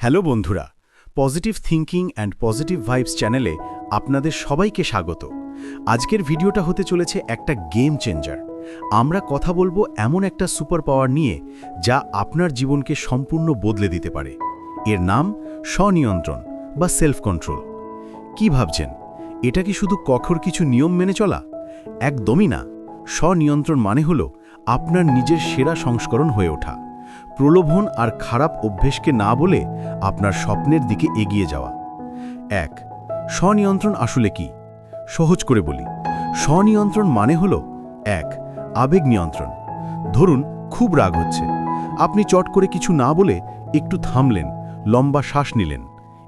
Hello বন্ধুরা, positive thinking and positive vibes চ্যানেলে আপনাদের সবাইকে স্বাগত। আজকের ভিডিওটা হতে চলেছে একটা গেম চেঞ্জার। আমরা কথা বলব এমন একটা সুপার পাওয়ার নিয়ে যা আপনার জীবনকে সম্পূর্ণ বদলে দিতে পারে। এর নাম স্বনিয়ন্ত্রণ বা সেলফ কন্ট্রোল কি ভাবছেন? এটা কি শুধু কঠোর কিছু নিয়ম মেনে চলা? একদমই না। স্বনিয়ন্ত্রণ মানে হলো আপনার নিজের সেরা সংস্করণ হয়ে ওঠা। প্রলোভন আর খারাপ অভ্যেসকে না বলে আপনার স্বপ্নের দিকে এগিয়ে যাওয়া। এক, স্বনিয়ন্ত্রণ আসলে কি? সহজ করে বলি, স্বনিয়ন্ত্রণ মানে হল, এক, আবেগ নিয়ন্ত্রণ। ধরুন, খুব রাগ হচ্ছে। আপনি চট করে কিছু না বলে একটু থামলেন, লম্বা শ্বাস নিলেন।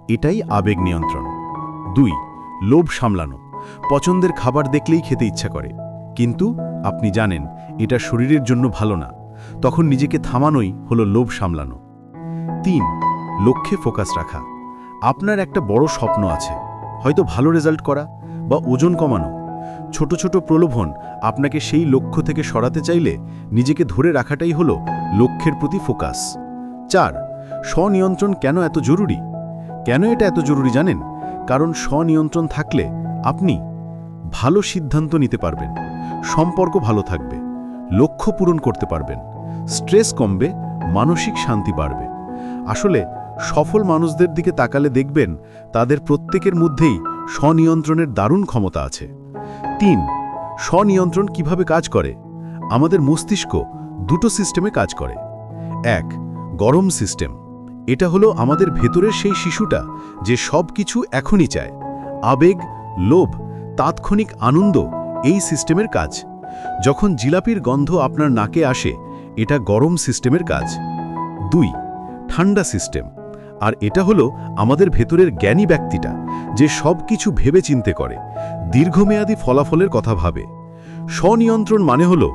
এটাই আবেগ নিয়ন্ত্রণ। দুই, লোভ সামলানো। পছন্দের খাবার দেখলেই খেতে ইচ্ছা করে। কিন্তু আপনি জানেন, এটা শরীরের জন্য ভালো না। তখন নিজেকে থামানোই হলো লোভ সামলানো। তিন, লক্ষ্যে ফোকাস রাখা। আপনার একটা বড় স্বপ্ন আছে। হয়তো ভালো রেজাল্ট করা বা ওজন কমানো। ছোট ছোট প্রলোভন আপনাকে সেই লক্ষ্য থেকে সরাতে চাইলে নিজেকে ধরে রাখাটাই হলো লক্ষ্যের প্রতি ফোকাস। চার, স্বনিয়ন্ত্রণ কেন এত জরুরি? কেন এটা এত জরুরি জানেন? কারণ স্বনিয়ন্ত্রণ থাকলে আপনি ভালো সিদ্ধান্ত নিতে পারবেন। সম্পর্ক ভালো থাকবে। লক্ষ্য পূরণ করতে পারবেন। স্ট্রেস কমবে, মানসিক শান্তি বাড়বে। আসলে সফল মানুষদের দিকে তাকালে দেখবেন, তাদের প্রত্যেকের মধ্যেই স্বনিয়ন্ত্রণের দারুণ ক্ষমতা আছে। তিন, স্বনিয়ন্ত্রণ কীভাবে কাজ করে? আমাদের মস্তিষ্ক দুটো সিস্টেমে কাজ করে। এক, গরম সিস্টেম এটা হলো আমাদের ভেতরের সেই শিশুটা যে সব কিছু এখনই চায়। আবেগ, লোভ, তাৎক্ষণিক আনন্দ এই সিস্টেমের কাজ। যখন জিলাপির গন্ধ আপনার নাকে আসে, এটা গরম সিস্টেমের কাজ। দুই, ঠান্ডা সিস্টেম। আর এটা হলো আমাদের ভেতরের জ্ঞানী ব্যক্তিটা, যে সব কিছু ভেবে চিনতে করে, দীর্ঘমেয়াদী ফলাফলের কথা ভাবে। স্বনিয়ন্ত্রণ মানে হলো,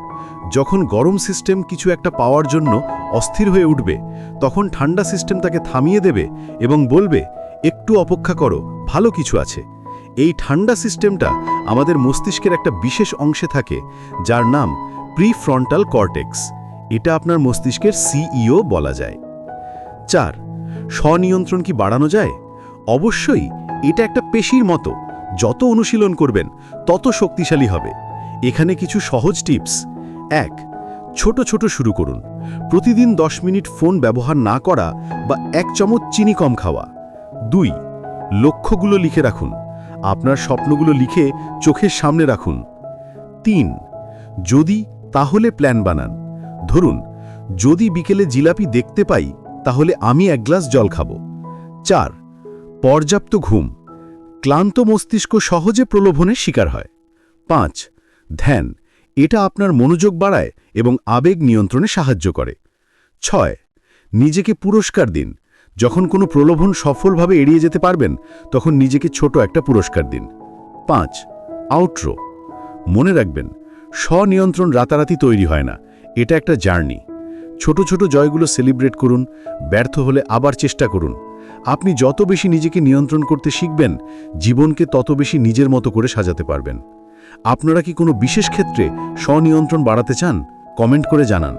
যখন গরম সিস্টেম কিছু একটা পাওয়ার জন্য অস্থির হয়ে উঠবে, তখন ঠান্ডা সিস্টেম তাকে থামিয়ে দেবে এবং বলবে, একটু অপেক্ষা করো, ভালো কিছু আছে। এই ঠান্ডা সিস্টেমটা আমাদের মস্তিষ্কের একটা বিশেষ অংশে থাকে, যার নাম প্রিফ্রন্টাল কর্টেক্স। এটা আপনার মস্তিষ্কের সিইও বলা যায়। চার, স্বনিয়ন্ত্রণ কি বাড়ানো যায়? অবশ্যই, এটা একটা পেশির মতো। যত অনুশীলন করবেন, তত শক্তিশালী হবে। এখানে কিছু সহজ টিপস। এক, ছোট ছোট শুরু করুন। প্রতিদিন দশ মিনিট ফোন ব্যবহার না করা বা এক চামচ চিনি কম খাওয়া। দুই, লক্ষ্যগুলো লিখে রাখুন। আপনার স্বপ্নগুলো লিখে চোখের সামনে রাখুন। তিন, যদি তাহলে প্ল্যান বানান। ধরুন, যদি বিকেলে জিলাপি দেখতে পাই, তাহলে আমি এক গ্লাস জল খাব। চার, পর্যাপ্ত ঘুম। ক্লান্ত মস্তিষ্ক সহজে প্রলোভনের শিকার হয়। পাঁচ, ধ্যান, এটা আপনার মনোযোগ বাড়ায় এবং আবেগ নিয়ন্ত্রণে সাহায্য করে। ছয়, নিজেকে পুরস্কার দিন। যখন কোনো প্রলোভন সফলভাবে এড়িয়ে যেতে পারবেন, তখন নিজেকে ছোট একটা পুরস্কার দিন। পাঁচ আউট্রো মনে রাখবেন, স্বনিয়ন্ত্রণ রাতারাতি তৈরি হয় না, এটা একটা জার্নি। ছোট ছোট জয়গুলো সেলিব্রেট করুন, ব্যর্থ হলে আবার চেষ্টা করুন। আপনি যত বেশি নিজেকে নিয়ন্ত্রণ করতে শিখবেন, জীবনকে তত বেশি নিজের মতো করে সাজাতে পারবেন। আপনারা কি কোনো বিশেষ ক্ষেত্রে স্বনিয়ন্ত্রণ বাড়াতে চান? কমেন্ট করে জানান।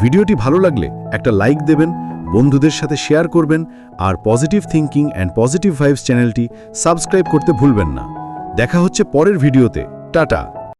ভিডিওটি ভালো লাগলে একটা লাইক দেবেন বন্ধুদের সাথে শেয়ার করবেন আর positive thinking and positive vibes চ্যানেলটি সাবস্ক্রাইব করতে ভুলবেন না। দেখা হচ্ছে পরের ভিডিওতে টাটা।